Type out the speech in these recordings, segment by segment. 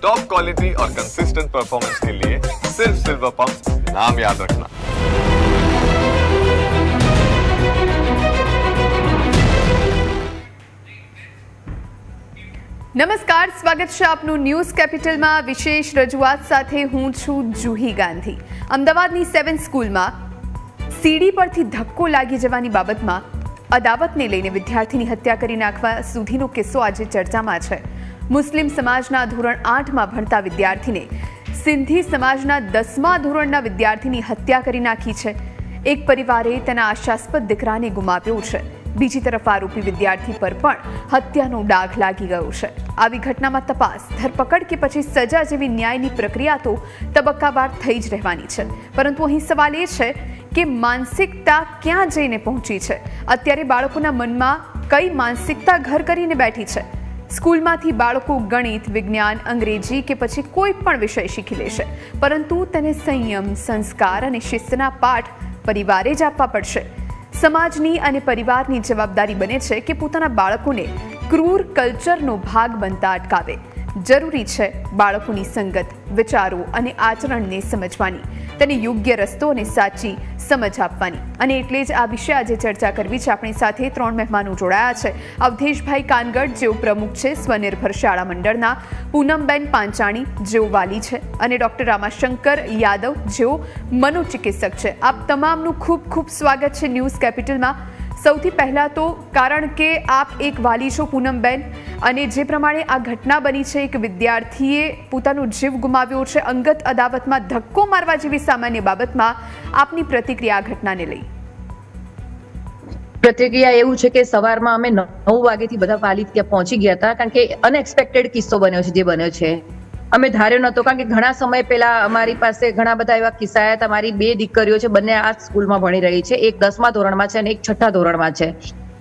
Top quality और consistent performance के लिए सिर्फ सिल्वर पंप नाम याद रखना નમસ્કાર સ્વાગત છે આપનું ન્યૂઝ કેપિટલમાં વિશેષ રજૂઆત સાથે હું છું જુહી ગાંધી અમદાવાદની સેવન સ્કૂલમાં સીડી પરથી ધક્કો લાગી જવાની બાબતમાં અદાવતને લઈને વિદ્યાર્થીની હત્યા કરી નાખવા સુધીનો કિસ્સો આજે ચર્ચામાં છે મુસ્લિમ સમાજના ધોરણ આઠમાં ભણતા વિદ્યાર્થીને સિંધી સમાજના દસમા ધોરણના વિદ્યાર્થીની હત્યા કરી નાખી છે. એક પરિવારે તેના આશાસ્પદ દીકરાને ગુમાવ્યો છે. બીજી તરફ આરોપી વિદ્યાર્થી પર પણ હત્યાનો ડાઘ લાગી ગયો છે. આવી ઘટનામાં તપાસ, ધરપકડ કે પછી સજા જેવી ન્યાયની પ્રક્રિયા તો તબક્કાવાર થઈ જ રહેવાની છે. પરંતુ અહીં સવાલ એ છે કે માનસિકતા ક્યાં જઈને પહોંચી છે? અત્યારે બાળકોના મનમાં કઈ માનસિકતા ઘર કરીને બેઠી છે? સ્કૂલમાંથી બાળકો ગણિત, વિજ્ઞાન, અંગ્રેજી કે પછી કોઈ પણ વિષય શીખી લેશે. પરંતુ તેને સંયમ, સંસ્કાર અને શિસ્તના પાઠ પરિવારે જ આપવા પડશે. સમાજની અને પરિવારની જવાબદારી બને છે કે પોતાના બાળકોને ક્રૂર કલ્ચરનો ભાગ બનતા અટકાવે. જરૂરી છે બાળકોની સંગત, વિચારો અને આચરણને સમજવાની. તેને યોગ્ય રસ્તો અને સાચી સમજ આપવાની. અને એટલે જ આ વિશે આજે ચર્ચા કરવી છે. આપણી સાથે ત્રણ મહેમાનો જોડાયા છે. અવધેશભાઈ કાનગઢ, જેઓ પ્રમુખ છે, સ્વનિર્ભર શાળા મંડળના. પૂનમબેન પાંચાણી, જેઓ વાલી છે. અને ડોક્ટર રામાશંકર યાદવ, જેઓ મનોચિકિત્સક છે. આપ તમામનું ખૂબ ખૂબ સ્વાગત છે ન્યૂઝ કેપિટલમાં. સૌથી પહેલાં તો કારણ કે આપ એક વાલી છો પૂનમબેન અને જે પ્રમાણે આ ઘટના બની છે, એક વિદ્યાર્થીએ પોતાનો જીવ ગુમાવ્યો છે, અંગત અદાવતમાં ધક્કો મારવા જેવી સામાન્ય બાબતમાં આપની પ્રતિક્રિયા આ ઘટનાને લઈ. પ્રતિક્રિયા એવું છે કે સવારમાં અમે નવ વાગેથી બધા વાલી ત્યાં પહોંચી ગયા હતા, કારણ કે અનએક્સપેક્ટેડ કિસ્સો બન્યો છે, જે બન્યો છે. અમે ધાર્યો નહોતો, કારણ કે ઘણા સમય પહેલા અમારી પાસે ઘણા બધા એવા કિસ્સા હતા. બે દીકરીઓ છે, બંને આ સ્કૂલમાં ભણી રહી છે. એક દસમા ધોરણમાં છે અને એક છઠ્ઠા ધોરણમાં છે.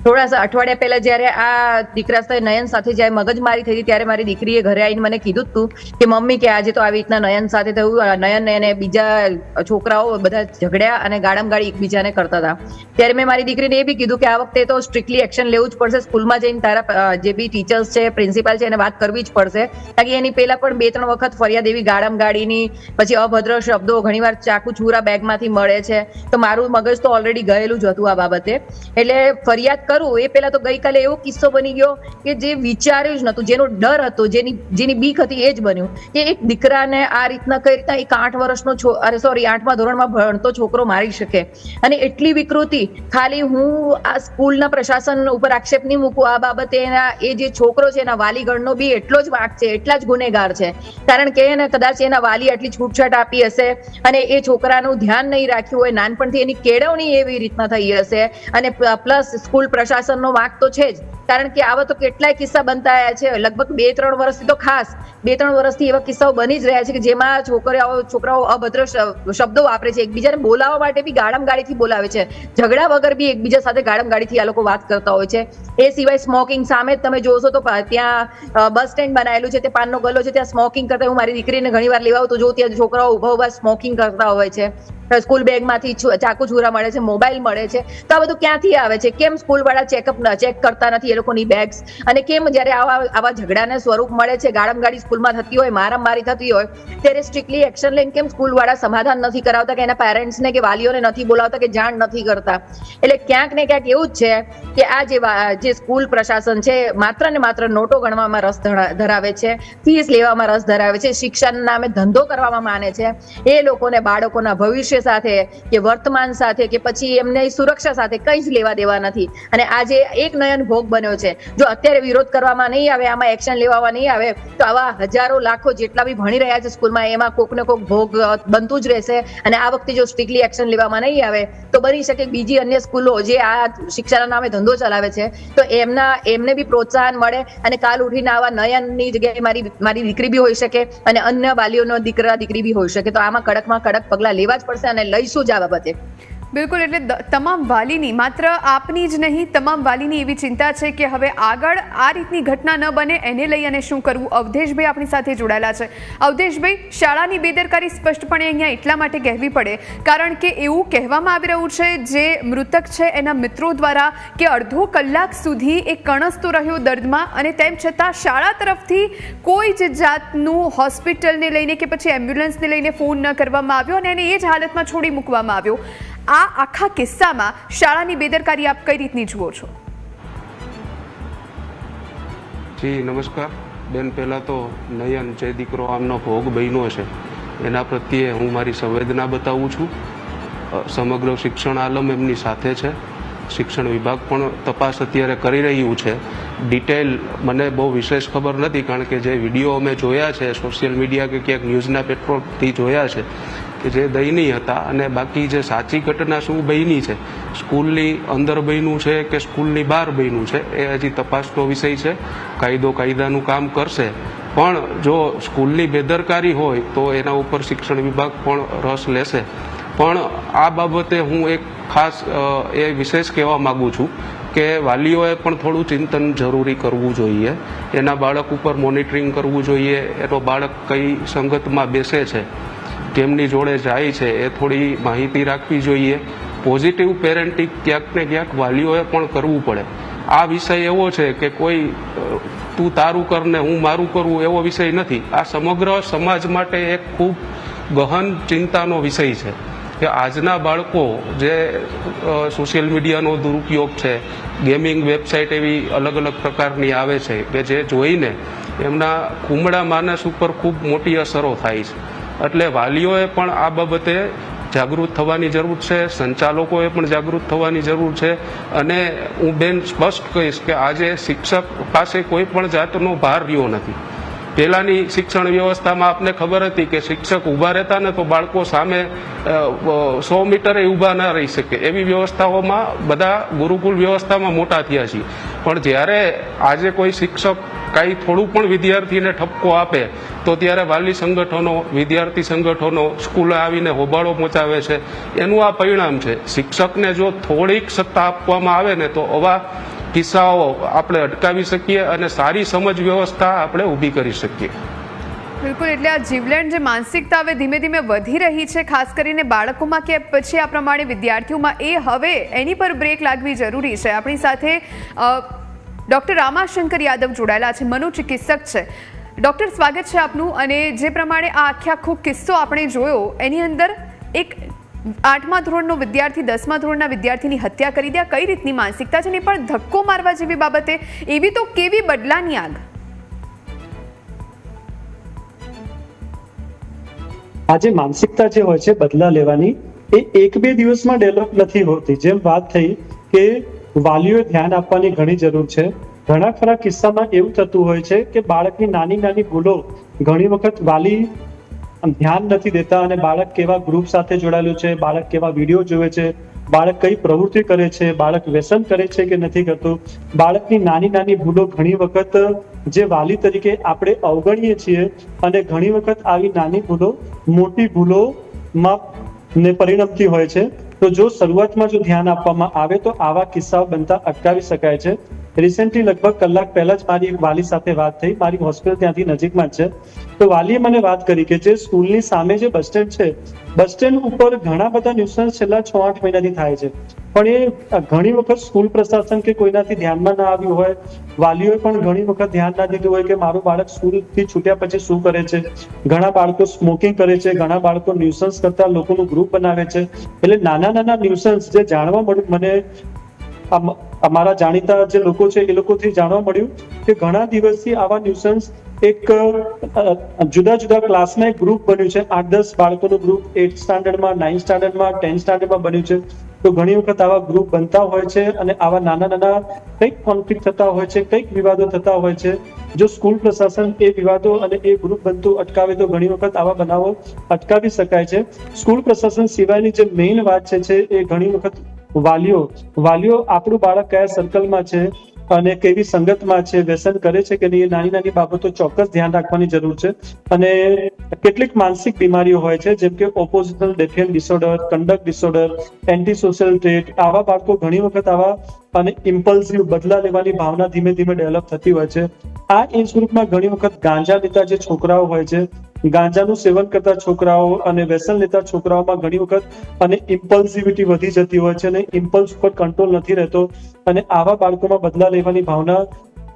થોડા અઠવાડિયા પહેલા જ્યારે આ દીકરા સાથે નયન સાથે જ્યારે મગજમારી થઈ હતી, ત્યારે મારી દીકરીએ ઘરે આવીને મને કીધું હતું કે, મમ્મી, કે આજે તો આવી રીતના નયન સાથે થયું નયન અને બીજા છોકરાઓ બધા ઝઘડ્યા અને ગાડી એકબીજાને કરતા હતા ત્યારે મેં મારી દીકરીને એ બી કીધું કે, આ વખતે તો સ્ટ્રિક્ટલી એક્શન લેવું જ પડશે, સ્કૂલમાં જઈને તારા જે બી ટીચર્સ છે પ્રિન્સિપાલ છે, એને વાત કરવી જ પડશે. કારણ એની પહેલા પણ બે, ત્રણ વખત ફરિયાદ એવી ગાડીની પછી અભદ્ર શબ્દો ઘણીવાર ચાકુ છૂરા બેગમાંથી મળે છે. તો મારું મગજ તો ઓલરેડી ગયેલું જ હતું આ બાબતે. એટલે ફરિયાદ કરું, એ પહેલા તો ગઈકાલે એવો કિસ્સો બની ગયો કે જે વિચાર્યું જ નહોતું, જેનો ડર હતો, જેની જેની બીક હતી એ જ બન્યું કે એક દીકરાને આ રીતના કઈ રીતના એક આઠ વર્ષનો અરે સોરી આઠમા ધોરણમાં ભણતો છોકરો મારી શકે. અને એટલી વિકૃતિ, ખાલી હું આ સ્કૂલના પ્રશાસન ઉપર આક્ષેપ નહીં મૂકું, આ બાબતે એના, એ જે છોકરો છે, એના વાલીગણનો બી એટલો જ વાંક છે, એટલા જ ગુનેગાર છે. કારણ કે એને કદાચ એના વાલી આટલી છૂટછાટ આપી હશે અને એ છોકરાનું ધ્યાન નહીં રાખ્યું હોય, નાનપણથી એની કેળવણી એવી રીતના થઈ હશે અને પ્લસ સ્કૂલ પ્રશાસનનો વાંક તો છે જ. કારણ કે આવા તો કેટલાય કિસ્સા બનતા આવ્યા છે. લગભગ બે, ત્રણ વર્ષથી તો ખાસ બે, ત્રણ વર્ષથી એવા કિસ્સાઓ બની જ રહ્યા છે કે જેમાં છોકરાઓ છોકરાઓ અભદ્ર શબ્દો વાપરે છે. એકબીજાને બોલાવવા માટે બી ગાળમ ગાડીથી બોલાવે છે. ઝઘડા વગર બી એકબીજા સાથે ગાળમ ગાડીથી આ લોકો વાત કરતા હોય છે. એ સિવાય સ્મોકિંગ સામે તમે જોશો તો ત્યાં બસ સ્ટેન્ડ બનાવેલું છે. તે પાનનો ગલ્લો છે. ત્યાં સ્મોકિંગ કરતા હું મારી દીકરીને ઘણી વાર લેવા તો જો ત્યાં છોકરાઓ ઊભા ઊભા સ્મોકિંગ કરતા હોય છે. સ્કૂલ બેગમાંથી ચાકુ છૂરા મળે છે, મોબાઈલ મળે છે. તો આ બધું ક્યાંથી આવે છે? કેમ સ્કૂલ વાળા ચેકઅપ ચેક કરતા નથી એ લોકોની બેગ્સ અને કેમ જ્યારે આવા આવા ઝઘડાને સ્વરૂપ મળે છે ગાળમગાડી સ્કૂલમાં થતી હોય, મારામારી થતી હોય, ત્યારે સ્ટ્રિક્ટલી એક્શન લઈને કેમ સ્કૂલ વાળા સમાધાન નથી કરાવતા કે એના પેરેન્ટ્સને કે વાલીઓને નથી બોલાવતા કે જાણ નથી કરતા? એટલે ક્યાંક ને ક્યાંક એવું જ છે કે આ જે જે સ્કૂલ પ્રશાસન છે, માત્ર ને માત્ર નોટો ગણવામાં રસ ધરાવે છે ફીસ લેવામાં રસ ધરાવે છે, શિક્ષણના નામે ધંધો કરવામાં માને છે. એ લોકોને, બાળકોના ભવિષ્ય સાથે, કે વર્તમાન સાથે, કે પછી એમને સુરક્ષા સાથે કંઈ જ લેવા દેવા નથી. અને આજે એક નયન ભોગ બન્યો છે. જો અત્યારે વિરોધ કરવામાં નહીં આવે, આમાં એક્શન લેવામાં નહીં આવે, તો આવા હજારો, લાખો જેટલા બી ભણી રહ્યા છે સ્કૂલમાં એમાં કોક ને કોક ભોગ બનતું જ રહેશે. અને આ વખતે જો સ્ટ્રિક્ટલી એક્શન લેવામાં નહીં આવે, તો બની શકે બીજી અન્ય સ્કૂલો જે આ શિક્ષાના નામે ધંધો ચલાવે છે, તો એમના, એમને બી પ્રોત્સાહન મળે. અને કાલ ઉઠીને આવા નયનની જગ્યાએ મારી મારી દીકરી બી હોઈ શકે, અને અન્ય વાલીઓનો દીકરા, દીકરી બી હોઈ શકે. તો આમાં કડકમાં કડક પગલાં લેવા જ પડશે અને લઈશું જ આ બાબતે. બિલકુલ, એટલે તમામ વાલીની, માત્ર આપની જ નહીં, તમામ વાલીની એવી ચિંતા છે કે હવે આગળ આ રીતની ઘટના ન બને, એને લઈ અને શું કરવું? અવધેશભાઈ આપણી સાથે જોડાયેલા છે. અવધેશભાઈ, શાળાની બેદરકારી સ્પષ્ટપણે અહીંયા એટલા માટે કહેવી પડે, કારણ કે એવું કહેવામાં આવી રહ્યું છે, જે મૃતક છે એના મિત્રો દ્વારા, કે અડધો કલાક સુધી એ કણસતો રહ્યો દર્દમાં, અને તેમ છતાં શાળા તરફથી કોઈ જ જાતનું હોસ્પિટલને લઈને કે પછી એમ્બ્યુલન્સને લઈને ફોન ન કરવામાં આવ્યો, અને એને એ જ હાલતમાં છોડી મૂકવામાં આવ્યો. આ આખા કિસ્સામાં શાળાની બેદરકારી આપ કઈ રીતની જુઓ છો? જી, નમસ્કાર. બેન, પહેલાં તો નયન જે દીકરો આમનો ભોગ બન્યો છે. એના પ્રત્યે હું મારી સંવેદના બતાવું છું. સમગ્ર શિક્ષણ આલમ એમની સાથે છે. શિક્ષણ વિભાગ પણ તપાસ અત્યારે કરી રહ્યું છે. ડિટેલ મને બહુ વિશેષ ખબર નથી, કારણ કે જે વીડિયો અમે જોયા છે સોશિયલ મીડિયા કે ક્યાંક ન્યૂઝના પેટ્રોલથી જોયા છે કે જે દયનીય હતા અને બાકી જે સાચી ઘટના શું બની છે? સ્કૂલની અંદર બન્યું છે કે સ્કૂલની બહાર બન્યું છે? એ હજી તપાસનો વિષય છે. કાયદો કાયદાનું કામ કરશે. પણ જો સ્કૂલની બેદરકારી હોય તો એના ઉપર શિક્ષણ વિભાગ પણ રસ લેશે. પણ આ બાબતે હું એક ખાસ એ વિશેષ કહેવા માગું છું કે વાલીઓએ પણ થોડું ચિંતન જરૂરી કરવું જોઈએ. એના બાળક ઉપર મોનિટરિંગ કરવું જોઈએ. એનો બાળક કઈ સંગતમાં બેસે છે? કેમની જોડે જાય છે એ થોડી માહિતી રાખવી જોઈએ. પોઝિટિવ પેરેન્ટિંગ ક્યાંક ને ક્યાંક વાલીઓએ પણ કરવું પડે. આ વિષય એવો છે કે કોઈ તું તારું કર ને હું મારું કરવું એવો વિષય નથી. આ સમગ્ર સમાજ માટે એક ખૂબ ગહન ચિંતાનો વિષય છે કે આજના બાળકો જે સોશિયલ મીડિયાનો દુરુપયોગ છે ગેમિંગ વેબસાઇટ એવી અલગ અલગ પ્રકારની આવે છે કે જે જોઈને એમના કુમળા માનસ ઉપર ખૂબ મોટી અસરો થાય છે. એટલે વાલીઓએ પણ આ બાબતે જાગૃત થવાની જરૂર છે, સંચાલકોએ પણ જાગૃત થવાની જરૂર છે. અને હું બેન સ્પષ્ટ કહીશ કે આજે શિક્ષક પાસે કોઈ પણ જાતનો ભાર રહ્યો નથી. પહેલાની શિક્ષણ વ્યવસ્થામાં આપને ખબર હતી કે શિક્ષક ઊભા રહેતા ને તો બાળકો સામે સો મીટરે ઊભા ના રહી શકે. એવી વ્યવસ્થાઓમાં બધા ગુરુકુલ વ્યવસ્થામાં મોટા થયા છીએ. પણ જ્યારે આજે કોઈ શિક્ષક કાંઈ થોડું પણ વિદ્યાર્થીને ઠપકો આપે, તો ત્યારે વાલી સંગઠનો, વિદ્યાર્થી સંગઠનો સ્કૂલે આવીને હોબાળો પહોંચાવે છે. એનું આ પરિણામ છે. શિક્ષકને જો થોડીક સત્તા આપવામાં આવે ને, તો આવા કિસ્સાઓ આપણે અટકાવી શકીએ અને સારી સમજ વ્યવસ્થા આપણે ઊભી કરી શકીએ. બિલકુલ, એટલે આ જીવલેણ જે માનસિકતા હવે ધીમે ધીમે વધી રહી છે, ખાસ કરીને બાળકોમાં કે પછી આ પ્રમાણે વિદ્યાર્થીઓમાં, એ હવે એની પર બ્રેક લાગવી જરૂરી છે. આપણી સાથે ડૉક્ટર રામાશંકર યાદવ જોડાયેલા છે, મનોચિકિત્સક છે. ડૉક્ટર, સ્વાગત છે આપનું અને જે પ્રમાણે આ આખે આખો કિસ્સો આપણે જોયો, એની અંદર એક આઠમા ધોરણનો વિદ્યાર્થી, દસમા ધોરણના વિદ્યાર્થીની હત્યા કરી દે કઈ રીતની માનસિકતા છે ને પણ ધક્કો મારવા જેવી બાબતે, એવી તો કેવી બદલાની આગ? આજે માનસિકતા જે હોય છે બદલા લેવાની, એ એક બે દિવસમાં ડેવલપ નથી હોતી. જેમ વાત થઈ કે વાલીઓએ ધ્યાન આપવાની ઘણી જરૂર છે. ઘણા ખરા કિસ્સામાં એવું થતું હોય છે કે બાળકની નાની નાની ભૂલો ઘણી વખત વાલી ધ્યાન નથી દેતા અને બાળક કેવા ગ્રુપ સાથે જોડાયેલું છે, બાળક કેવા વીડિયો જોવે છે, બાળક કઈ પ્રવૃત્તિ કરે છે, બાળક વ્યસન કરે છે કે નથી કરતું. બાળકની નાની નાની ભૂલો ઘણી વખત જે વાલી તરીકે આપણે અવગણીએ છીએ અને ઘણી વખત આવી નાની ભૂલો મોટી ભૂલોમાં ને પરિણમતી હોય છે. તો જો શરૂઆતમાં જો ધ્યાન આપવામાં આવે તો આવા કિસ્સાઓ બનતા અટકાવી શકાય છે. રિસેન્ટલી લગભગ કલાક પહેલા જ મારી એક વાલી સાથે વાત થઈ. મારી હોસ્પિટલ ત્યાંથી નજીકમાં છે. તો વાલીએ મને વાત કરી કે જે સ્કૂલની સામે જે બસ સ્ટેન્ડ છે, બસ સ્ટેન્ડ ઉપર ઘણા બધા ન્યુસન્સ છેલ્લા છ આઠ મહિનાથી થાય છે. પણ એ ઘણી વખત સ્કૂલ પ્રશાસન કે કોઈનાથી ધ્યાનમાં ના આવ્યું હોય, વાલીઓએ પણ ઘણી વખત ધ્યાન ના દીધું હોય કે મારું બાળક સ્કૂલથી છૂટ્યા પછી શું કરે છે. ઘણા બાળકો સ્મોકિંગ કરે છે, ઘણા બાળકો ન્યુસન્સ કરતા લોકોનું ગ્રુપ બનાવે છે. એટલે નાના નાના ન્યુસન્સ જે જાણવા મળ્યું મને અમારા જાણીતા જે લોકો છે, એ લોકોથી જાણવા મળ્યું કે ઘણા દિવસથી આવા ન્યુસન્સ એક જુદા જુદા ક્લાસમાં એક ગ્રુપ બન્યું છે. આઠ દસ બાળકોનું ગ્રુપ એટ સ્ટાન્ડર્ડમાં નાઇન્થ સ્ટાન્ડર્ડમાં ટેન્થ સ્ટાન્ડર્ડમાં બન્યું છે. તો ઘણી વખત આવા ગ્રુપ બનતા હોય છે અને આવા નાના નાના કંઈક કોન્ફ્લિક્ટ થતા હોય છે, કંઈક વિવાદો થતા હોય છે. જો સ્કૂલ પ્રશાસન એ વિવાદો અને એ ગ્રુપ બનતું અટકાવે તો ઘણી વખત આવા બનાવો અટકાવી શકાય છે. સ્કૂલ પ્રશાસન સિવાયની જે મેઇન વાત છે છે, એ ઘણી વખત વાલીઓ વાલીઓ આપણું બાળક કયા સર્કલમાં છે અને કેવી સંગતમાં છે, વ્યસન કરે છે કે નહીં, એ નાની નાની બાબતો ચોક્કસ ધ્યાન રાખવાની જરૂર છે. અને કેટલીક માનસિક બીમારીઓ હોય છે, જેમ કે oppositional defiant disorder conduct disorder antisocial trait આવા બાળકો ઘણી વખત આવા અને ઇમ્પલ્સિવ બદલા લેવાની ભાવના ધીમે ધીમે ડેવલપ થતી હોય છે. આ એજ ગ્રુપમાં ઘણી વખત ગાંજા લેતા જે છોકરાઓ હોય છે ગાંજાનું સેવન કરતા છોકરાઓ અને વ્યસન લેતા છોકરાઓમાં ઘણી વખત અને ઇમ્પલ્સિવિટી વધી જતી હોય છે અને ઇમ્પલ્સ ઉપર કંટ્રોલ નથી રહેતો અને આવા બાળકોમાં બદલા લેવાની ભાવના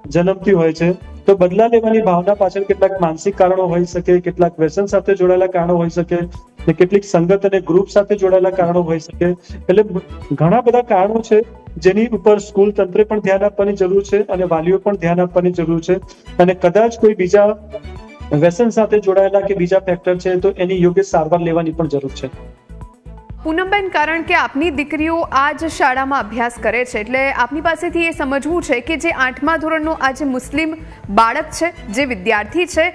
જન્મતી હોય છે. તો બદલા લેવાની ભાવના પાછળ કેટલાક માનસિક કારણો હોઈ શકે, કેટલાક વ્યસન સાથે જોડાયેલા કારણો હોઈ શકે ને કેટલીક સંગત અને ગ્રુપ સાથે જોડાયેલા કારણો હોઈ શકે. એટલે ઘણા બધા કારણો છે જેની ઉપર સ્કૂલ તંત્રે પણ ધ્યાન આપવાની જરૂર છે અને વાલીઓ પણ ધ્યાન આપવાની જરૂર છે. અને કદાચ કોઈ બીજા વ્યસન સાથે જોડાયેલા કે બીજા ફેક્ટર છે, તો એની યોગ્ય સારવાર લેવાની પણ જરૂર છે. પૂનમબેન, કારણ કે આપની દીકરીઓ આ જ શાળામાં અભ્યાસ કરે છે, એટલે આપની પાસેથી એ સમજવું છે કે જે આઠમા ધોરણનો આ જે મુસ્લિમ બાળક છે, જે વિદ્યાર્થી છે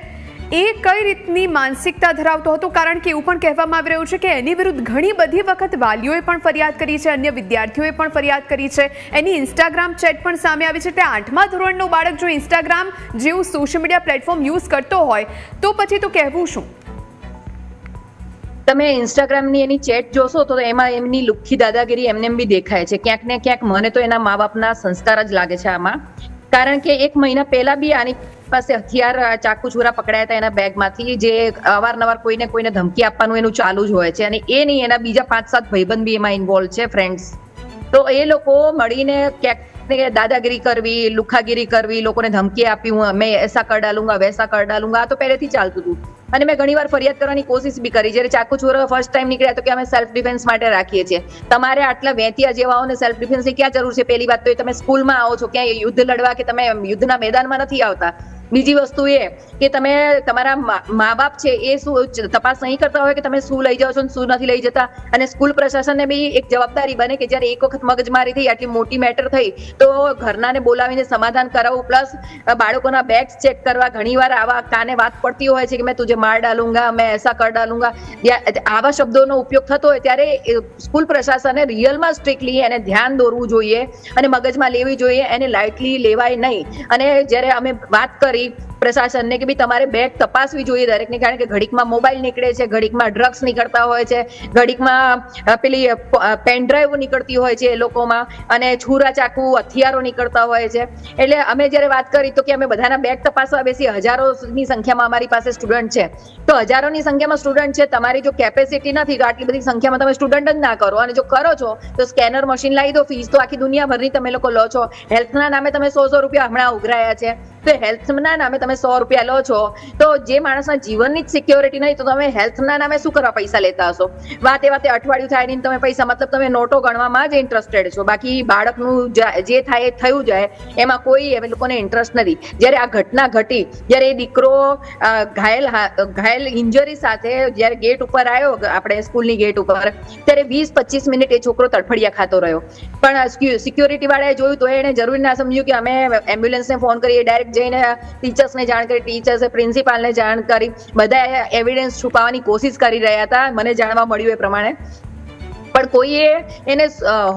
એ કઈ રીતની માનસિકતા ધરાવતો હતો? કારણ કે એવું પણ કહેવામાં આવી રહ્યું છે કે એની વિરુદ્ધ ઘણી બધી વખત વાલીઓએ પણ ફરિયાદ કરી છે, અન્ય વિદ્યાર્થીઓએ પણ ફરિયાદ કરી છે. એની ઇન્સ્ટાગ્રામ ચેટ પણ સામે આવી છે. એટલે આઠમા ધોરણનો બાળક જો ઇન્સ્ટાગ્રામ જેવું સોશિયલ મીડિયા પ્લેટફોર્મ યુઝ કરતો હોય, તો પછી તો કહેવું શું? તમે ઇન્સ્ટાગ્રામની એની ચેટ જોશો તો એમાં એમની લુખ્ખી દાદાગીરી એમને એમ બી દેખાય છે. ક્યાંક ને ક્યાંક મને તો એના મા બાપના સંસ્કાર જ લાગે છે આમાં. કારણ કે એક મહિના પહેલા બી આની પાસે હથિયાર ચાકુ છુરા પકડાયા હતા એના બેગમાંથી, જે અવારનવાર કોઈને કોઈને ધમકી આપવાનું એનું ચાલુ જ હોય છે. અને એ નહીં, એના બીજા પાંચ સાત ભાઈબંધ બી એમાં ઇન્વોલ્વ છે ફ્રેન્ડ્સ તો એ લોકો મળીને ક્યાંક ને દાદાગીરી કરવી, લુખાગીરી કરવી, લોકોને ધમકી આપી હું મેં એસા કર ડાલુંગા, વૈસા કર ડાલુંગા, આ તો પહેલેથી ચાલતું હતું. અને મેં ઘણીવાર ફરિયાદ કરવાની કોશિશ બી કરી. જ્યારે ચાકુ ચોરો ફર્સ્ટ ટાઈમ નીકળ્યા તો કે અમે સેલ્ફ ડિફેન્સ માટે રાખીએ છીએ. તમારે આટલા વેતિયા જેવાઓને સેલ્ફ ડિફેન્સની ક્યાં જરૂર છે? પહેલી વાત તો એ તમે સ્કૂલમાં આવો છો, ક્યાંય યુદ્ધ લડવા કે તમે યુદ્ધના મેદાનમાં નથી આવતા. બીજી વસ્તુ એ કે તમે તમારા મા બાપ છે એ શું તપાસ નહીં કરતા હોય કે તમે શું લઈ જાઓ છો ને શું નથી લઈ જતા? અને સ્કૂલ પ્રશાસનને બી એક જવાબદારી બને કે જ્યારે એક વખત મગજમારી થઈ, આટલી મોટી મેટર થઈ, તો ઘરનાને બોલાવીને સમાધાન કરાવવું પ્લસ બાળકોના બેગ્સ ચેક કરવા ઘણીવાર આવા કાને વાત પડતી હોય છે કે મેં તુજે માર ડાલુંગા, મેં એસા કર ડાલુંગા. આવા શબ્દોનો ઉપયોગ થતો હોય ત્યારે સ્કૂલ પ્રશાસને રિયલમાં સ્ટ્રિક્ટલી એને ધ્યાન દોરવું જોઈએ અને મગજમાં લેવી જોઈએ, એને લાઇટલી લેવાય નહીં. અને જ્યારે અમે વાત કરી very પ્રશાસનને કે ભાઈ તમારે બેગ તપાસવી જોઈએ દરેકને, કારણ કે ઘડીકમાં મોબાઈલ નીકળે છે, ઘડીકમાં ડ્રગ્સ નીકળતા હોય છે, ઘડીકમાં પેલી પેનડ્રાઈવ નીકળતી હોય છે એ લોકોમાં, અને છુરા ચાકુ, હથિયારો નીકળતા હોય છે. એટલે અમે જ્યારે વાત કરી તો કે અમે બધાના બેગ તપાસવા બેસી હજારોની સંખ્યામાં અમારી પાસે સ્ટુડન્ટ છે. તો હજારોની સંખ્યામાં સ્ટુડન્ટ છે, તમારી જો કેપેસિટી નથી, તો આટલી બધી સંખ્યામાં તમે સ્ટુડન્ટ જ ના કરો. અને જો કરો છો, તો સ્કેનર મશીન લાવી દો, ફીસ તો આખી દુનિયાભરની તમે લોકો લો છો. હેલ્થના નામે તમે સો સો રૂપિયા હમણાં ઉઘરાયા છે. તો હેલ્થના નામે તમે સો રૂપિયા લો છો, તો જે માણસના જીવનની જ સિક્યોરિટી નહીં તો તમે હેલ્થના નામે શું કરવા પૈસા લેતા હશો? વાતે વાતે અઠવાડિયું થાય નહીં, તમે પૈસા, મતલબ તમે નોટો ગણવામાં જ ઇન્ટરેસ્ટેડ છો. બાકી બાળકનું જે થાય એ થયું જાય, એમાં કોઈ એ લોકોને ઇન્ટરેસ્ટ નથી. જ્યારે આ ઘટના ઘટી, જ્યારે એ દીકરો ઘાયલ ઘાયલ ઇન્જરી સાથે જ્યારે ગેટ ઉપર આવ્યો, આપણે સ્કૂલની ગેટ ઉપર, ત્યારે વીસ પચીસ મિનિટ એ છોકરો તડફડિયા ખાતો રહ્યો. પણ સિક્યોરિટી વાળાએ જોયું તો એને જરૂરી ના સમજ્યું કે અમે એમ્બ્યુલન્સને ફોન કરીએ ડાયરેક્ટ જઈને ટીચર્સને જાણ કરી, ટીચર્સે પ્રિન્સિપાલને જાણ કરી બધા એવિડન્સ છુપાવવાની કોશિશ કરી રહ્યા હતા. મને જાણવા મળ્યું એ પ્રમાણે. પણ કોઈએ એને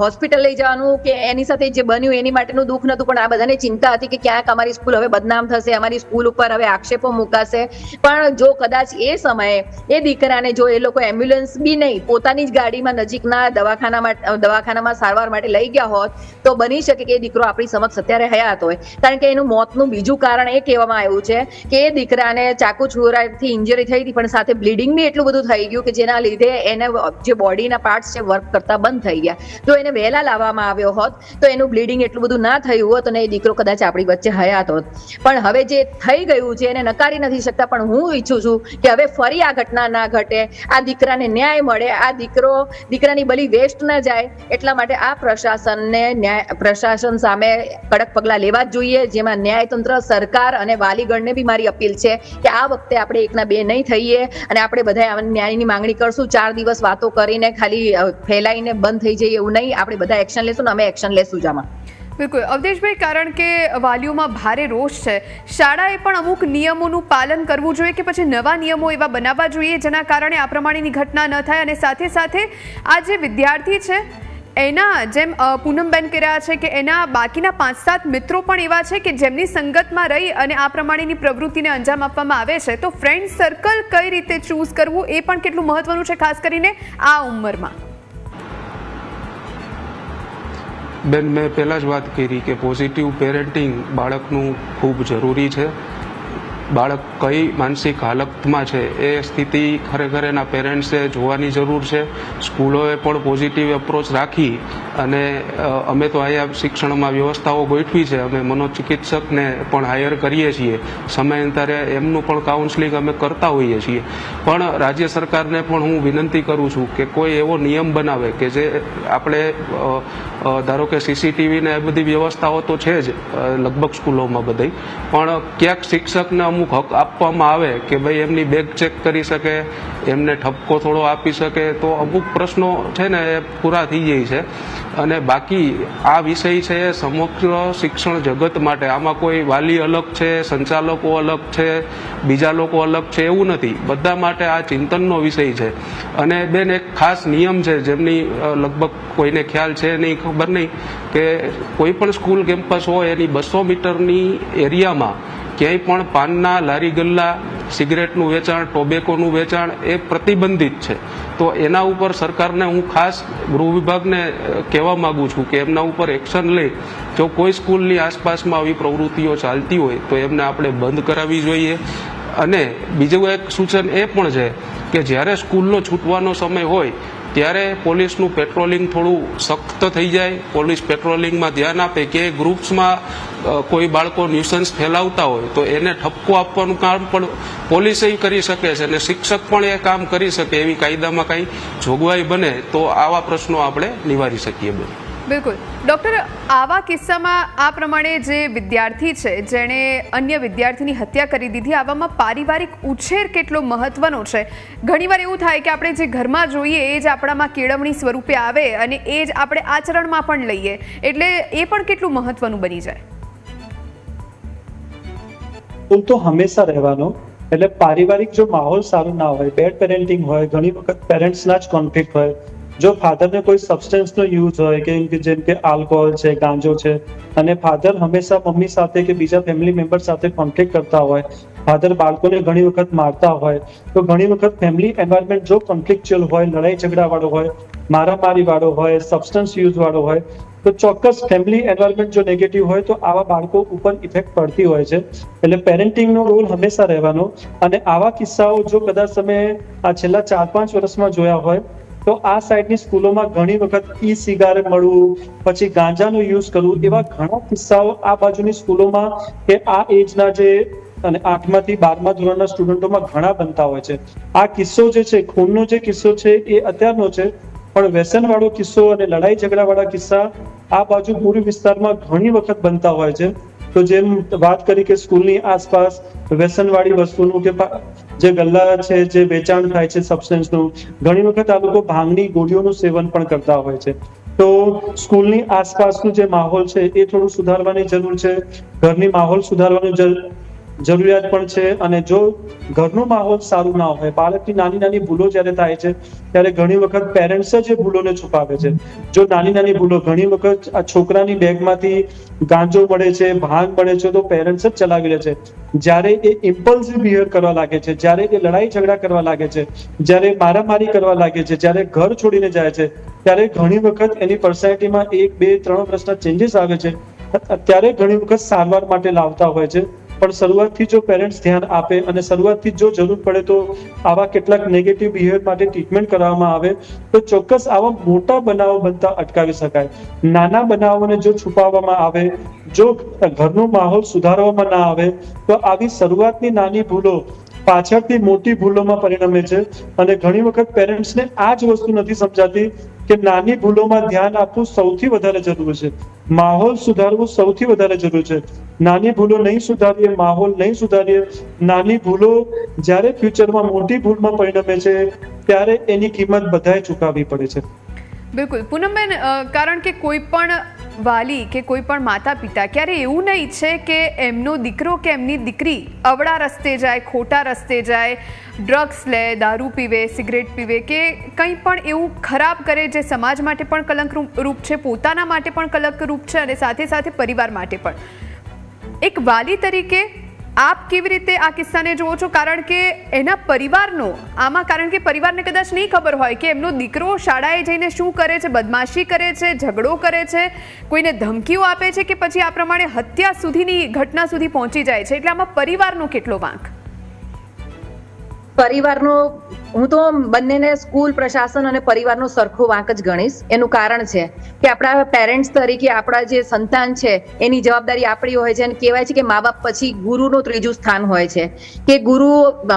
હોસ્પિટલ લઈ જવાનું કે એની સાથે જે બન્યું એની માટેનું દુઃખ નહોતું, પણ આ બધાને ચિંતા હતી કે ક્યાંક અમારી સ્કૂલ હવે બદનામ થશે, અમારી સ્કૂલ ઉપર હવે આક્ષેપો મુકાશે. પણ જો કદાચ એ સમયે એ દીકરાને જો એ લોકો એમ્બ્યુલન્સ બી નહીં, પોતાની જ ગાડીમાં નજીકના દવાખાનામાં દવાખાનામાં સારવાર માટે લઈ ગયા હોત, તો બની શકે કે એ દીકરો આપણી સમક્ષ અત્યારે હયાત હોય. કારણ કે એનું મોતનું બીજું કારણ એ કહેવામાં આવ્યું છે કે એ દીકરાને ચાકુ છુરાથી ઇન્જરી થઈ હતી, પણ સાથે બ્લીડિંગ બી એટલું બધું થઈ ગયું કે જેના લીધે એને જે બોડીના પાર્ટ્સ છે વર્ક કરતા બંધ થઈ ગયા. જો એને વહેલા લાવવામાં આવ્યો હોત, તો એનું બ્લીડિંગ એટલું બધું ના થયું હોત અને એ દીકરો કદાચ આપણી વચ્ચે હયાત હોત. પણ હવે જે થઈ ગયું છે, એને નકારી નથી શકતા, પણ હું ઈચ્છું છું કે હવે ફરી આ ઘટના ના ઘટે, આ દીકરાને ન્યાય મળે, આ દીકરો, દીકરાની બલી વેસ્ટ ન જાય, એટલા માટે આ પ્રશાસનને ન્યાય, પ્રશાસન સામે કડક પગલાં લેવા જ જોઈએ, જેમાં ન્યાયતંત્ર, સરકાર અને વાલીગણને બી મારી અપીલ છે કે આ વખતે આપણે એકના બે નહીં થઈએ અને આપણે બધા ન્યાયની માંગણી કરશું. ચાર દિવસ વાતો કરીને ખાલી ફેલાઈને બંધ થઈ જઈએ એવું નહીં. આપણે બધા એક્શન લેશું ને અમે એક્શન લેશું જ આમાં. બિલકુલ. અવધેશભાઈ, કારણ કે વાલીઓમાં ભારે રોષ છે, શાળાએ પણ અમુક નિયમોનું પાલન કરવું જોઈએ કે પછી નવા નિયમો એવા બનાવવા જોઈએ જેના કારણે આ પ્રમાણેની ઘટના ન થાય અને સાથે સાથે આ જે વિદ્યાર્થી છે, એના જેમ પૂનમબેન કહી રહ્યા છે કે એના બાકીના પાંચ સાત મિત્રો પણ એવા છે કે જેમની સંગતમાં રહી અને આ પ્રમાણેની પ્રવૃત્તિને અંજામ આપવામાં આવે છે. તો ફ્રેન્ડ સર્કલ કઈ રીતે ચૂઝ કરવું એ પણ કેટલું મહત્વનું છે, ખાસ કરીને આ ઉંમરમાં? બેન, મેં પહેલાં જ વાત કરી કે પોઝિટિવ પેરેન્ટિંગ બાળકનું ખૂબ જરૂરી છે. બાળક કઈ માનસિક હાલતમાં છે એ સ્થિતિ ખરેખર એના પેરેન્ટ્સે જોવાની જરૂર છે. સ્કૂલોએ પણ પોઝિટિવ એપ્રોચ રાખી અને અમે તો અહીંયા શિક્ષણમાં વ્યવસ્થાઓ ગોઠવી છે. અમે મનોચિકિત્સકને પણ હાયર કરીએ છીએ. સમયાંતરે એમનું પણ કાઉન્સલિંગ અમે કરતા હોઈએ છીએ. પણ રાજ્ય સરકારને પણ હું વિનંતી કરું છું કે કોઈ એવો નિયમ બનાવે કે જે આપણે ધારો કે સીસીટીવી ને એ બધી વ્યવસ્થાઓ તો છે જ લગભગ સ્કૂલોમાં બધી. પણ ક્યાંક શિક્ષકને અમુક હક આપવામાં આવે કે ભાઈ એમની બેગ ચેક કરી શકે એમને ઠપકો થોડો આપી શકે તો અમુક પ્રશ્નો છે ને એ પૂરા થઈ જાય છે. અને બાકી આ વિષય છે એ સમગ્ર શિક્ષણ જગત માટે. આમાં કોઈ વાલી અલગ છે, સંચાલકો અલગ છે, બીજા લોકો અલગ છે એવું નથી. બધા માટે આ ચિંતનનો વિષય છે. અને બેન એક ખાસ નિયમ છે જેમની લગભગ કોઈને ખ્યાલ છે નહીં, ખબર નહીં, કે કોઈ પણ સ્કૂલ કેમ્પસ હોય એની બસો મીટરની એરિયામાં ક્યાંય પણ પાનના લારી ગલ્લા સિગરેટનું વેચાણ, ટોબેકોનું વેચાણ એ પ્રતિબંધિત છે. તો એના ઉપર સરકારને હું ખાસ ગૃહ વિભાગને કહેવા માગું છું કે એમના ઉપર એક્શન લઈ જો કોઈ સ્કૂલની આસપાસમાં આવી પ્રવૃત્તિઓ ચાલતી હોય, તો એમને આપણે બંધ કરાવવી જોઈએ. અને બીજું એક સૂચન એ પણ છે કે જ્યારે સ્કૂલનો છૂટવાનો સમય હોય ત્યારે પોલીસનું પેટ્રોલિંગ થોડું સખ્ત થઈ જાય. પોલીસ પેટ્રોલિંગમાં ધ્યાન આપે કે ગ્રુપ્સમાં કોઈ બાળકો ન્યુસન્સ ફેલાવતા હોય તો એને ઠપકો આપવાનું કામ પણ પોલીસે કરી શકે છે અને શિક્ષક પણ એ કામ કરી શકે એવી કાયદામાં કંઈ જોગવાઈ બને તો આવા પ્રશ્નો આપણે નિવારી શકીએ બેન. બિલકુલ. ડૉક્ટર, આવા કિસ્સામાં આ પ્રમાણે જે વિદ્યાર્થી છે, જેણે અન્ય વિદ્યાર્થીની હત્યા કરી દીધી, આવામાં પારિવારિક ઉછેર કેટલો મહત્વનો છે? ઘણીવાર એવું થાય કે આપણે જે ઘરમાં જોઈએ, એ જ આપણામાં કેળવણી સ્વરૂપે આવે અને એ જ આપણે આચરણમાં પણ લઈએ. એટલે એ પણ કેટલું મહત્વનું બની જાય? ભૂલ તો હંમેશા રહેવાનો. એટલે પારિવારિક જો માહોલ સારો ના હોય બેડ પેરેન્ટિંગ હોય, ઘણી વખત પેરેન્ટ્સના જ કોન્ફ્લિક્ટ હોય જો ફાધરને કોઈ સબસ્ટન્સનો યુઝ હોય કે જેમ કે આલ્કોહોલ છે, ગાંજો છે અને ફાધર હંમેશા મમ્મી સાથે કે બીજા ફેમિલી મેમ્બર સાથે કોન્ફ્લિક્ટ કરતા હોય ફાધર બાળકોને ઘણી વખત મારતા હોય, તો ઘણી વખત ફેમિલી એન્વાયરમેન્ટ જો કોન્ફ્લિક્ચ્યુઅલ હોય, લડાઈ ઝઘડા વાળો હોય, મારામારી વાળો હોય સબસ્ટન્સ યુઝ વાળો હોય, તો ચોક્કસ ફેમિલી એન્વાયરમેન્ટ જો નેગેટિવ હોય તો આવા બાળકો ઉપર ઇફેક્ટ પડતી હોય છે. એટલે પેરેન્ટિંગનો રોલ હંમેશા રહેવાનો અને આવા કિસ્સાઓ જો કદાચ તમે આ છેલ્લા ચાર પાંચ વર્ષમાં જોયા હોય તો આ સાઈડની સ્કૂલોમાં ઘણી વખત ઈ સિગારેટ મળવું, પછી ગાંજાનો યુઝ કરવું, એવા ઘણા કિસ્સાઓ આ બાજુની સ્કૂલોમાં કે આ એજના જે અને આઠમાંથી બારમા ધોરણના સ્ટુડન્ટોમાં ઘણા બનતા હોય છે. આ કિસ્સો જે છે, ખૂનનો જે કિસ્સો છે, એ અત્યારનો છે, પણ વ્યસન વાળો કિસ્સો અને લડાઈ ઝઘડા વાળા કિસ્સા આ બાજુ પૂર્વ વિસ્તારમાં ઘણી વખત બનતા હોય છે. તો જેમ વાત કરી કે સ્કૂલની આસપાસ વ્યસનવાળી વસ્તુનું કે જે ગલ્લા છે, જે વેચાણ થાય છે સબસ્ટન્સનું ઘણી વખત આ લોકો ભાંગની ગોળીઓનું સેવન પણ કરતા હોય છે. તો સ્કૂલની આસપાસનું જે માહોલ છે, એ થોડું સુધારવાની જરૂર છે. ઘરની માહોલ સુધારવાની જરૂરિયાત પણ છે અને જો ઘરનું માહોલ સારું ના હોય, બાળકની નાની નાની ભૂલો જ્યારે થાય છે, ત્યારે ઘણી વખત પેરેન્ટ્સ જ એ ભૂલોને છુપાવે છે. જો નાની નાની ભૂલો ઘણી વખત આ છોકરાની બેગમાંથી ગાંજો મળે છે, ભાંગ મળે છે, તો પેરેન્ટ્સ જ ચલાવી લે છે. જ્યારે એ ઇમ્પલ્સિવ બિહેવ કરવા લાગે છે, જ્યારે એ લડાઈ ઝઘડા કરવા લાગે છે, જ્યારે મારામારી કરવા લાગે છે, જ્યારે ઘર છોડીને જાય છે, ત્યારે ઘણી વખત એની પર્સનાલિટીમાં એક, બે, ત્રણ વર્ષના ચેન્જીસ આવે છે. ત્યારે ઘણી વખત સારવાર માટે લાવતા હોય છે. પણ શરૂઆતથી જો પેરેન્ટ્સ ધ્યાન આપે અને શરૂઆતથી જો જરૂર પડે તો આવા કેટલાક નેગેટિવ બિહેવિયર માટે ટ્રીટમેન્ટ કરવામાં આવે, તો ચોક્કસ આવા મોટા બનાવો બનતા અટકાવી શકાય. નાના બનાવોને જો છુપાવવામાં આવે, જો ઘરનો માહોલ સુધારવામાં ના આવે, તો આવી શરૂઆતની નાની ભૂલો પાછળથી મોટી ભૂલોમાં પરિણમે છે અને ઘણી વખત પેરેન્ટ્સને આ જ વસ્તુ નથી સમજાતી કે નાની ભૂલોમાં ધ્યાન આપવું સૌથી વધારે જરૂરી છે. માહોલ સુધારવું સૌથી વધારે જરૂરી છે. નાની ભૂલો નહીં સુધારીએ, માહોલ નહીં સુધારીએ, નાની ભૂલો જ્યારે ફ્યુચરમાં મોટી ભૂલમાં પરિણમે છે, ત્યારે એની કિંમત બધાએ ચૂકવવી પડે છે. બિલકુલ. પૂનમબેન કારણ કે કોઈ પણ વાલી કે કોઈ પણ માતા પિતા ક્યારે એવું નહીં ઈચ્છે કે એમનો દીકરો કે એમની દીકરી અવળા રસ્તે જાય, ખોટા રસ્તે જાય ડ્રગ્સ લે, દારૂ પીવે સિગરેટ પીવે કે કંઈ પણ એવું ખરાબ કરે જે સમાજ માટે પણ કલંક રૂપ છે, પોતાના માટે પણ કલંક રૂપ છે અને સાથે સાથે પરિવાર માટે પણ. એક વાલી તરીકે આપ કેવી રીતે આ કિસ્સાને જુઓ છો? કારણ કે એના પરિવારનો, આમાં કારણ કે પરિવારને કદાચ નહીં ખબર હોય કે એમનો દીકરો શાળાએ જઈને શું કરે છે, બદમાશી કરે છે, ઝઘડો કરે છે, કોઈને ધમકીઓ આપે છે કે પછી આ પ્રમાણે હત્યા સુધીની ઘટના સુધી પહોંચી જાય છે. એટલે આમાં પરિવારનો કેટલો વાંક? પરિવારનો હું તો બંનેને સ્કૂલ, પ્રશાસન અને પરિવારનો સરખો વાંક જ ગણીશ. એનું કારણ છે કે આપણા પેરેન્ટ્સ તરીકે આપણા જે સંતાન છે, એની જવાબદારી આપણી હોય છે અને કહેવાય છે કે મા બાપ પછી ગુરુનું ત્રીજું સ્થાન હોય છે. કે ગુરુ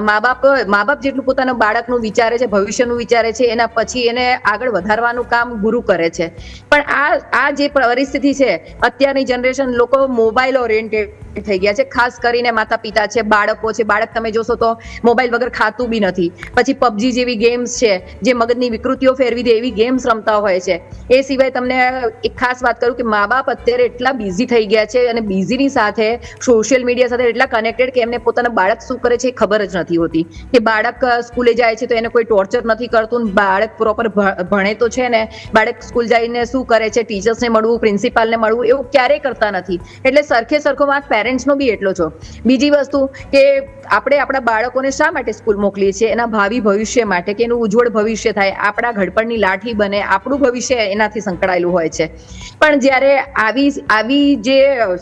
મા બાપ મા બાપ જેટલું પોતાના બાળકનું વિચારે છે, ભવિષ્યનું વિચારે છે, એના પછી એને આગળ વધારવાનું કામ ગુરુ કરે છે. પણ આ આ જે પરિસ્થિતિ છે, અત્યારની જનરેશન લોકો મોબાઈલ ઓરિએન્ટેડ થઈ ગયા છે. ખાસ કરીને માતા પિતા છે, બાળકો છે. બાળક તમે જોશો તો મોબાઈલ વગર ખાતું બી નથી. પછી પબજી જેવી ગેમ્સ છે, જે મગજની વિકૃતિઓ ફેરવી દે એવી ગેમ્સ રમતા હોય છે. એ સિવાય તમને એક ખાસ વાત કરું કે મા બાપ અત્યારે એટલા બિઝી થઈ ગયા છે અને બિઝીની સાથે સોશિયલ મીડિયા સાથે એટલા કનેક્ટેડ કે એમને પોતાના બાળક શું કરે છે ખબર જ નથી હોતી. કે બાળક સ્કૂલે જાય છે તો એને કોઈ ટોર્ચર નથી કરતું બાળક પ્રોપર ભણે તો છે ને બાળક સ્કૂલ જઈને શું કરે છે ટીચર્સને મળવું પ્રિન્સિપાલને મળવું એવું ક્યારેય કરતા નથી. એટલે સરખે સરખો વાંક પેરેન્ટ્સનો બી એટલો છો બીજી વસ્તુ કે આપણે આપણા બાળકોને શા માટે સ્કૂલ મોકલીએ છીએ? એના ભાવિ ભવિષ્ય માટે કે એનું ઉજ્જવળ ભવિષ્ય થાય? આપણા ઘડપણની લાઠી બને, આપણું ભવિષ્ય એનાથી સંકળાયેલું હોય છે. પણ જ્યારે આવી આવી જે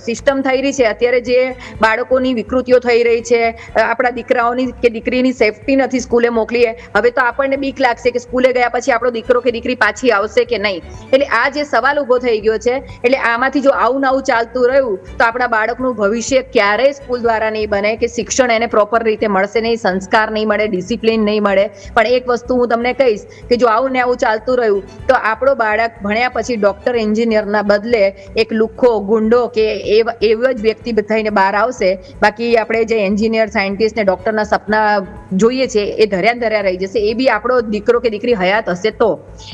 સિસ્ટમ થઈ રહી છે, અત્યારે જે બાળકોની વિકૃતિઓ થઈ રહી છે આપણા દીકરાઓની કે દીકરીની સેફટી નથી સ્કૂલે મોકલીએ, હવે તો આપણને બીક લાગશે કે સ્કૂલે ગયા પછી આપણો દીકરો કે દીકરી પાછી આવશે કે નહીં? એટલે આ જે સવાલ ઊભો થઈ ગયો છે, એટલે આમાંથી જો આવું નવું ચાલતું રહ્યું, તો આપણા બાળકનું ભવિષ્ય ક્યારેય સ્કૂલ દ્વારા નહીં બને કે શિક્ષણ એને પ્રોપર રીતે મળશે નહીં, સંસ્કાર નહીં મળે ડિસિપ્લિન નહીં મળે. પણ એક વસ્તુ હું તમને કહીશ કે જો આવું ને આવું ચાલતું રહ્યું, તો આપણો બાળક ભણ્યા પછી ડોક્ટર એન્જિનિયરના બદલે એક લુખ્ખો ગુંડો કે એવો જ વ્યક્તિ થઈને બહાર આવશે. બાકી આપણે જે એન્જિનિયર સાયન્ટિસ્ટ ને ડોક્ટરના સપના જોઈએ છે, એ ધર્યા ધર્યા રહી જશે. એ બી આપણો દીકરો કે દીકરી હયાત હશે તો.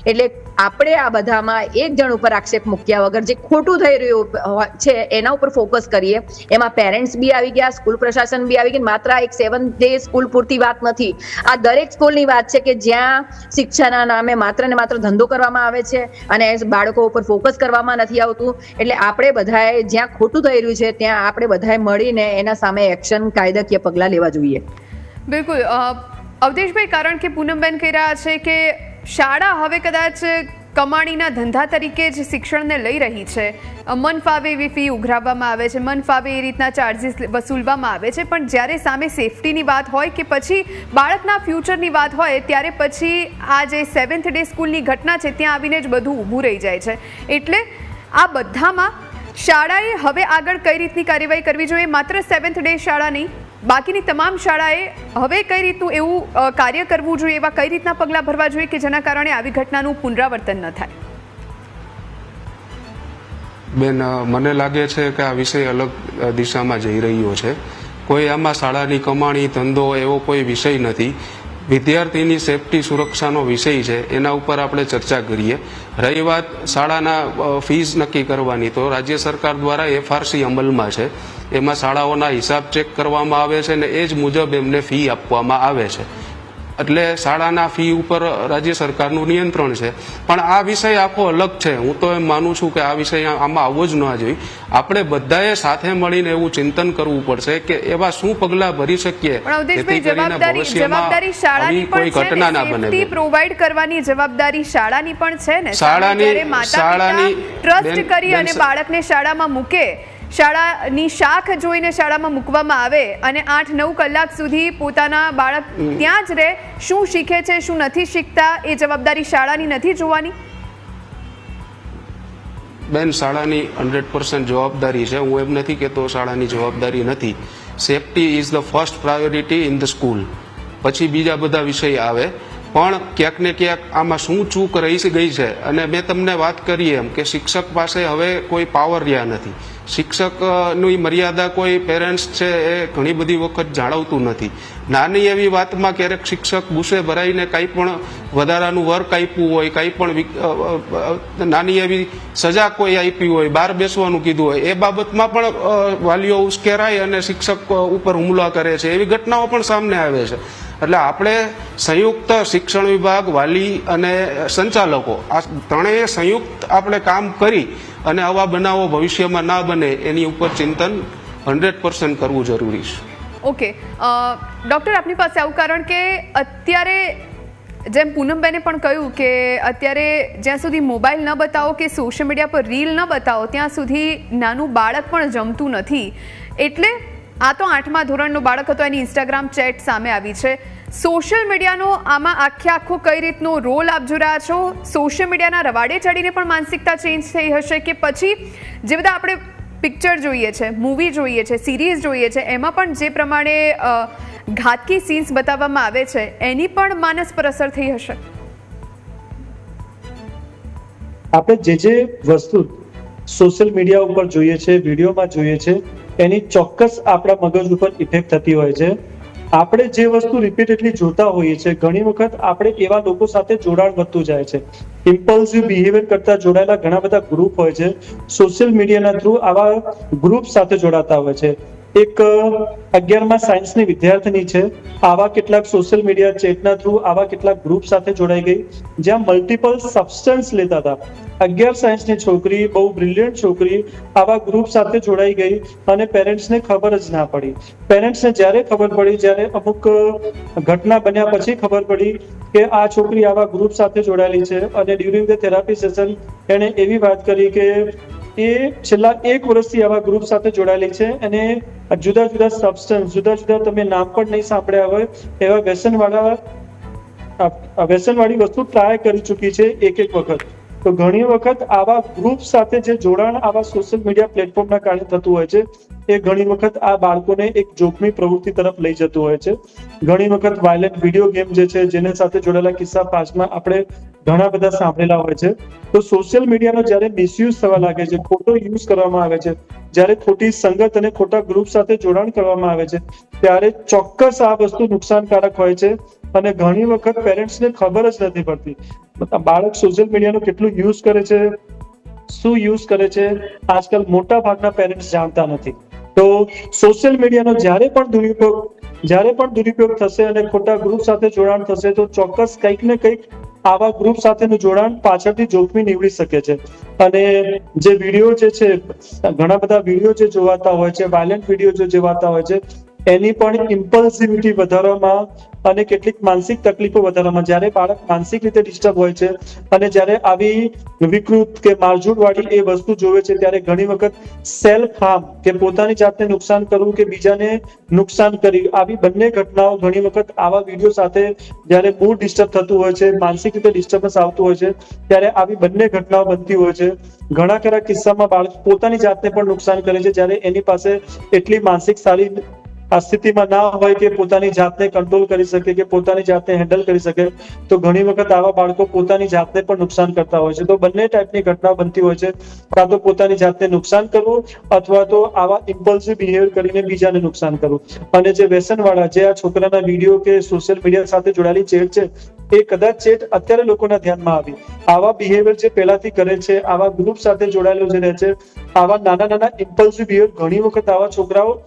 એટલે આપણે આ બધામાં એક જણ ઉપર આક્ષેપ મૂક્યા વગર જે ખોટું થઈ રહ્યું હોય છે, એના ઉપર ફોકસ કરીએ. એમાં પેરેન્ટ્સ બી આવી ગયા સ્કૂલ પ્રશાસન બી આવી ગયા, માત્ર આ એક સેવન ડે સ્કૂલ પૂરતી વાત નથી. આ દરેક સ્કૂલની વાત છે કે જ્યાં શિક્ષાના નામે માત્ર ને માત્ર ધંધો કરવામાં આવે છે અને બાળકો ઉપર ફોકસ કરવામાં નથી આવતું. એટલે આપણે બધાએ જ્યાં ખોટું થઈ રહ્યું છે ત્યાં આપણે બધાએ મળીને એના સામે એક્શન કાયદાકીય પગલાં લેવા જોઈએ. બિલકુલ. અવધેશભાઈ, કારણ કે પૂનમબેન કહી રહ્યા છે કે શાળા હવે કદાચ કમાણીના ધંધા તરીકે જ શિક્ષણને લઈ રહી છે. મન ફાવે એવી ફી ઉઘરાવવામાં આવે છે, મન ફાવે એ રીતના ચાર્જિસ વસૂલવામાં આવે છે, પણ જ્યારે સામે સેફટીની વાત હોય કે પછી બાળકના ફ્યુચરની વાત હોય, ત્યારે પછી આ જે સેવન્થ ડે સ્કૂલની ઘટના છે, ત્યાં આવીને જ બધું ઊભું રહી જાય છે. એટલે આ બધામાં શાળાએ હવે આગળ કઈ રીતની કાર્યવાહી કરવી જોઈએ? માત્ર સેવન્થ ડે શાળા નહીં બાકીની તમામ શાળાએ હવે કઈ રીતનું એવું કાર્ય કરવું જોઈએ, એવા કઈ રીતના પગલાં ભરવા જોઈએ કે જેના કારણે આવી ઘટનાનું પુનરાવર્તન ન થાય? બેન મને લાગે છે કે આ વિષય અલગ દિશામાં જઈ રહ્યો છે. કોઈ આમાં શાળાની કમાણી, ધંધો એવો કોઈ વિષય નથી. વિદ્યાર્થીની સેફટી સુરક્ષાનો વિષય છે, એના ઉપર આપણે ચર્ચા કરીએ. રહી વાત શાળાના ફીઝ નક્કી કરવાની. તો રાજ્ય સરકાર દ્વારા એફઆરસી અમલમાં છે. એમાં શાળાઓના હિસાબ ચેક કરવામાં આવે છે ને એ જ મુજબ એમને ફી આપવામાં આવે છે. એટલે શાળાના ફી ઉપર રાજ્ય સરકારનું નિયંત્રણ છે. પણ આ વિષય આખો અલગ છે. હું તો એમ માનું છું કે આ વિષય આમાં આવવો જ ન જોઈએ. આપણે બધાએ સાથે મળીને એવું ચિંતન કરવું પડશે કે એવા શું પગલાં ભરી શકીએ? જેથી કરીને ભવિષ્યમાં કોઈ ઘટના ના બને પ્રોવાઈડ કરવાની જવાબદારી શાળાની પણ છે ને? શાળાની- શાળાની- ટ્રસ્ટ કરી અને બાળકને શાળામાં મૂકે શાળાની શાખ જોઈને શાળામાં મૂકવામાં આવે અને આઠ નવ કલાક સુધી પોતાના બાળક ત્યાં જ રહે. શું શીખે છે શું નથી શીખતા એ જવાબદારી શાળાની નથી જોવાની? બેન શાળાની હંડ્રેડ પર્સન્ટ જવાબદારી છે. હું એમ નથી કહેતો શાળાની જવાબદારી નથી. Safety is the first priority in the school. પછી બીજા બધા વિષય આવે. પણ ક્યાંક ને ક્યાંક આમાં શું ચૂક રહી ગઈ છે? અને મેં તમને વાત કરી એમ કે શિક્ષક પાસે હવે કોઈ પાવર રહ્યા નથી. શિક્ષકની મર્યાદા કોઈ પેરેન્ટ્સ છે એ ઘણી બધી વખત જાળવતું નથી. નાની એવી વાતમાં ક્યારેક શિક્ષક ગુસ્સે ભરાઈને કાંઈ પણ વધારાનું વર્ક આપ્યું હોય, કાંઈ પણ નાની એવી સજા કોઈ આપી હોય, બહાર બેસવાનું કીધું હોય, એ બાબતમાં પણ વાલીઓ ઉશ્કેરાય અને શિક્ષક ઉપર હુમલા કરે છે. એવી ઘટનાઓ પણ સામને આવે છે. એટલે આપણે સંયુક્ત શિક્ષણ વિભાગ, વાલી અને સંચાલકો આ ત્રણેય સંયુક્ત આપણે કામ કરી અને આવા બનાવો ભવિષ્યમાં ના બને, એની ઉપર ચિંતન હંડ્રેડ પર્સન્ટ કરવું જરૂરી છે. ઓકે. ડૉક્ટર, આપની પાસે આવું કારણ કે અત્યારે જેમ પૂનમબેને પણ કહ્યું કે અત્યારે જ્યાં સુધી મોબાઈલ ન બતાવો કે સોશિયલ મીડિયા પર રીલ ન બતાવો, ત્યાં સુધી નાનું બાળક પણ જમતું નથી. એટલે આ તો આઠમા ધોરણનું બાળક હતો, એની ઇન્સ્ટાગ્રામ ચેટ સામે આવી છે. સોશિયલ મીડિયાનો આમાં આખે આખો કઈ રીતનો રોલ આપ જોઈ રહ્યા છો? સોશિયલ મીડિયાના રવાડે ચડીને પણ માનસિકતા ચેન્જ થઈ હશે કે પછી? જે બધા આપણે પિક્ચર જોઈએ છે મૂવી જોઈએ છે સિરીઝ જોઈએ છે, એમાં પણ જે પ્રમાણે ઘાતકી સીન્સ બતાવવામાં આવે છે, એની પણ માનસ પર અસર થઈ હશે. આપણે જે જે વસ્તુ સોશિયલ મીડિયા ઉપર જોઈએ છે, વિડીયોમાં જોઈએ છે, એની ચોક્કસ આપણા મગજ ઉપર ઇફેક્ટ થતી હોય છે. આપણે જે વસ્તુ રિપીટેડલી જોતા હોઈએ છીએ, ઘણી વખત આપણે એવા લોકો સાથે જોડાણ વધતું જાય છે. ઇમ્પલ્સિવ બિહેવિયર કરતા જોડાયેલા ઘણા બધા ગ્રુપ હોય છે. સોશિયલ મીડિયાના થ્રુ આવા ગ્રુપ સાથે જોડાતા હોય છે. એક અગિયારમાં સાયન્સની વિદ્યાર્થીની છે. આવા કેટલાક સોશિયલ મીડિયા ચેટના થ્રુ આવા કેટલાક ગ્રુપ સાથે જોડાઈ ગઈ, જ્યાં મલ્ટિપલ સબસ્ટન્સ લેતા હતા. અગિયાર સાયન્સની છોકરી, બહુ બ્રિલિયન્ટ છોકરી, આવા ગ્રુપ સાથે જોડાઈ ગઈ અને પેરેન્ટ્સને ખબર જ ના પડી. પેરેન્ટ્સને જ્યારે ખબર પડી, જ્યારે અમુક ઘટના બન્યા પછી ખબર પડી કે આ છોકરી આવા ગ્રુપ સાથે જોડાયેલી છે અને ડ્યુરિંગ ધ થેરાપી સેશન એણે એવી વાત કરી કે એ છેલ્લા એક વર્ષથી આવા ગ્રુપ સાથે જોડાયેલી છે અને જુદા જુદા સબસ્ટન્સ જુદા જુદા તમે નામ પણ નહીં સાંભળ્યા હોય, એવા વ્યસનવાળા વ્યસનવાળી વસ્તુ ટ્રાય કરી ચૂકી છે એક એક વખત. તો ઘણી વખત આવા ગ્રુપ સાથે જે જોડાણ આવા સોશિયલ મીડિયા પ્લેટફોર્મના કારણે થતું હોય છે એ ઘણી વખત આ બાળકોને એક જોખમી પ્રવૃત્તિ તરફ લઈ જતું હોય છે. ઘણી વખત વાયલેન્ટ વીડિયો ગેમ જે છે, જેને સાથે જોડાયેલા કિસ્સા પાસમાં આપણે ઘણા બધા સાંભળેલા હોય છે. તો સોશિયલ મીડિયાનો જ્યારે મિસયુઝ થવા લાગે છે, ખોટો યુઝ કરવામાં આવે છે, જ્યારે ખોટી સંગત અને ખોટા ગ્રુપ સાથે જોડાણ કરવામાં આવે છે, ત્યારે ચોક્કસ આ વસ્તુ નુકસાનકારક હોય છે અને ઘણી વખત પેરેન્ટ્સને ખબર જ નથી પડતી. બાળક સોશિયલ મીડિયાનો કેટલું યુઝ કરે છે, શું યુઝ કરે છે, આજકાલ મોટા ભાગના પેરેન્ટ્સ જાણતા નથી. તો સોશિયલ મીડિયાનો જ્યારે પણ દુરુપયોગ, જ્યારે પણ દુરુપયોગ થશે અને ખોટા ગ્રુપ સાથે જોડાણ થશે, તો ચોક્કસ કંઈક ને કંઈક આવા ગ્રુપ સાથેનું જોડાણ પાછળથી જોખમી નીવડી શકે છે. અને જે વીડિયો જે છે, ઘણા બધા વીડિયો જે જોવાતા હોય છે વાયલન્ટ વીડિયો જે જોવાતા હોય છે એની પણ ઇમ્પલ્સિવિટી વધારવામાં અને કેટલીક માનસિક તકલીફો વધારવામાં. જ્યારે બાળક માનસિક રીતે ડિસ્ટર્બ હોય છે અને જ્યારે આવી વિકૃત કે મારઝૂડ વાળી એ વસ્તુ જોવે છે, ત્યારે ઘણી વખત સેલ્ફ હાર્મ કે પોતાની જાતને નુકસાન કરવું કે બીજાને નુકસાન કરી, આવી બંને ઘટનાઓ ઘણી વખત આવા વીડિયો સાથે જ્યારે મૂડ ડિસ્ટર્બ થતું હોય છે, માનસિક રીતે ડિસ્ટર્બન્સ આવતું હોય છે, ત્યારે આવી બંને ઘટનાઓ બનતી હોય છે. ઘણા ખરા કિસ્સામાં બાળક પોતાની જાતને પણ નુકસાન કરે છે, જ્યારે એની પાસે એટલી માનસિક સારી આ સ્થિતિમાં ના હોય કે પોતાની જાતને કંટ્રોલ કરી શકે, કે પોતાની જાતને હેન્ડલ કરી શકે, તો ઘણી વખત આવા બાળકો પોતાની જાતને પણ નુકસાન કરતા હોય છે. તો બંને ટાઈપની ઘટના બનતી હોય છે. કાં તો પોતાની જાતને નુકસાન કરવું, અથવા તો આવા ઇમ્પલ્સિવ બિહેવિયર કરીને બીજાને નુકસાન કરવું. અને જે વ્યસનવાળા, જે આ છોકરાના વીડિયો કે સોશિયલ મીડિયા સાથે જોડાયેલી ચેટ છે, એ કદાચ ચેટ અત્યારે લોકોના ધ્યાનમાં આવી. આવા બિહેવિયર જે પહેલાથી કરે છે, આવા ગ્રુપ સાથે જોડાયેલો જે રહે છે, આવા નાના નાના ઇમ્પલ્સિવ બિહેવિયર ઘણી વખત આવા છોકરાઓ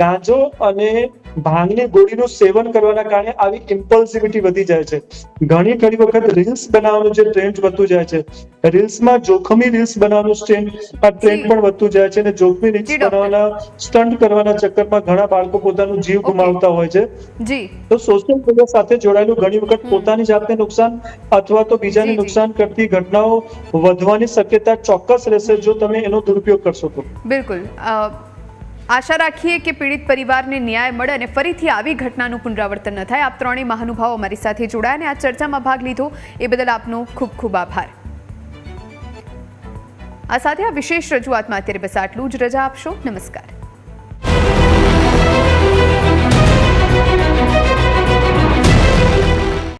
ગાંજો અને ભાંગની ગોળીનું સેવન કરવાના કારણે આવી ઇમ્પલ્સિવિટી વધી જાય છે. ઘણી ઘણી વખત રીલ્સ બનાવવાનું જે ટ્રેન્ડ વધતું જાય છે. રીલ્સમાં જોખમી રીલ્સ બનાવવાનું ટ્રેન્ડ આ ટ્રેન્ડ પણ વધતું જાય છે અને જોખમી રીલ્સ બનાવવાના સ્ટન્ટ કરવાના ચક્કરમાં ઘણા બાળકો પોતાનું જીવ ગુમાવતા હોય છે. તો સોશિયલ મીડિયા સાથે જોડાયેલું ઘણી વખત પોતાની જાતને નુકસાન અથવા તો બીજાને. નુકસાન કરતી ઘટનાઓ વધવાની શક્યતા ચોક્કસ રહેશે જો તમે એનો દુરુપયોગ કરશો તો બિલકુલ. આશા રાખીએ કે પીડિત પરિવારને ન્યાય મળે અને ફરીથી આવી ઘટનાનું પુનરાવર્તન ન થાય. આપ ત્રણેય મહાનુભાવો અમારી સાથે જોડાયા અને આ ચર્ચામાં ભાગ લીધો. એ બદલ આપનો ખૂબ ખૂબ આભાર. આ સાથે આ વિશેષ રજૂઆતમાં અત્યારે બસ આટલું જ. રજા આપશો. નમસ્કાર.